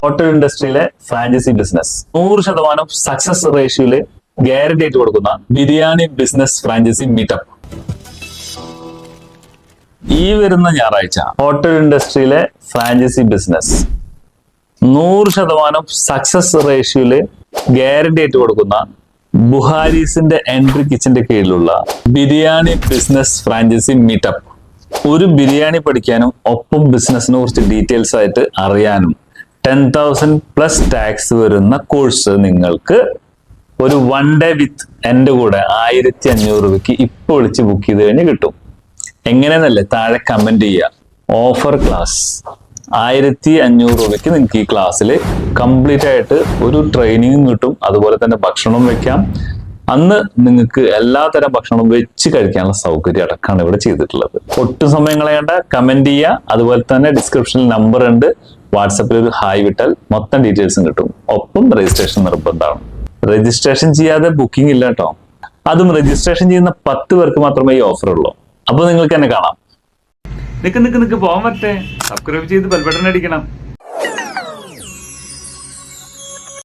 Hotel ഇൻഡസ്ട്രിയിലെ franchise business നൂറ് ശതമാനം success റേഷ്യോയിൽ guarantee ആയിട്ട് കൊടുക്കുന്ന ബിരിയാണി ബിസിനസ് ഫ്രാഞ്ചൈസി മീറ്റപ്പ് ഈ വരുന്ന ഞായറാഴ്ച ഹോട്ടൽ ഇൻഡസ്ട്രിയിലെ ഫ്രാഞ്ചൈസി ബിസിനസ് നൂറ് ശതമാനം സക്സസ് റേഷ്യോയിൽ ഗ്യാരണ്ടി ആയിട്ട് കൊടുക്കുന്ന ബുഹാരിസിന്റെ എൻട്രി കിച്ചന്റെ കീഴിലുള്ള ബിരിയാണി ബിസിനസ് ഫ്രാഞ്ചൈസി മീറ്റപ്പ് ഒരു ബിരിയാണി പഠിക്കാനും ഒപ്പം ബിസിനസിനെ കുറിച്ച് ഡീറ്റെയിൽസ് ആയിട്ട് അറിയാനും ടെൻ തൗസൻഡ് പ്ലസ് ടാക്സ് വരുന്ന കോഴ്സ് നിങ്ങൾക്ക് ഒരു വൺ ഡേ വിത്ത് എന്റെ കൂടെ ആയിരത്തി അഞ്ഞൂറ് രൂപയ്ക്ക് ഇപ്പോൾ വിളിച്ച് ബുക്ക് ചെയ്ത് കഴിഞ്ഞ് കിട്ടും. എങ്ങനെയെന്നല്ലേ? താഴെ കമന്റ് ചെയ്യുക ഓഫർ ക്ലാസ് ആയിരത്തി അഞ്ഞൂറ് രൂപയ്ക്ക് നിങ്ങൾക്ക് ഈ ക്ലാസ്സിൽ കംപ്ലീറ്റ് ആയിട്ട് ഒരു ട്രെയിനിങ്ങും കിട്ടും. അതുപോലെ തന്നെ ഭക്ഷണം വെക്കാം. അന്ന് നിങ്ങൾക്ക് എല്ലാ തരം ഭക്ഷണവും വെച്ച് കഴിക്കാനുള്ള സൗകര്യം അടക്കമാണ് ഇവിടെ ചെയ്തിട്ടുള്ളത്. ഒട്ടും സമയം കളയേണ്ട കമന്റ് ചെയ്യുക. അതുപോലെ തന്നെ ഡിസ്ക്രിപ്ഷനിൽ നമ്പർ ഉണ്ട്. വാട്സപ്പിൽ ഒരു ഹായ് വിട്ടാൽ മൊത്തം ഡീറ്റെയിൽസും കിട്ടും. ഒപ്പം രജിസ്ട്രേഷൻ നിർബന്ധമാണ്. രജിസ്ട്രേഷൻ ചെയ്യാതെ ബുക്കിംഗ് ഇല്ല കേട്ടോ. അതും രജിസ്ട്രേഷൻ ചെയ്യുന്ന പത്ത് പേർക്ക് മാത്രമേ ഈ ഓഫർ ഉള്ളൂ. അപ്പൊ നിങ്ങൾക്ക് തന്നെ കാണാം. നിക്ക് നിക്ക് നിക്ക് പോകാൻ പറ്റേ. സബ്സ്ക്രൈബ് ചെയ്ത് ബെൽബട്ടൺ അടിക്കണം.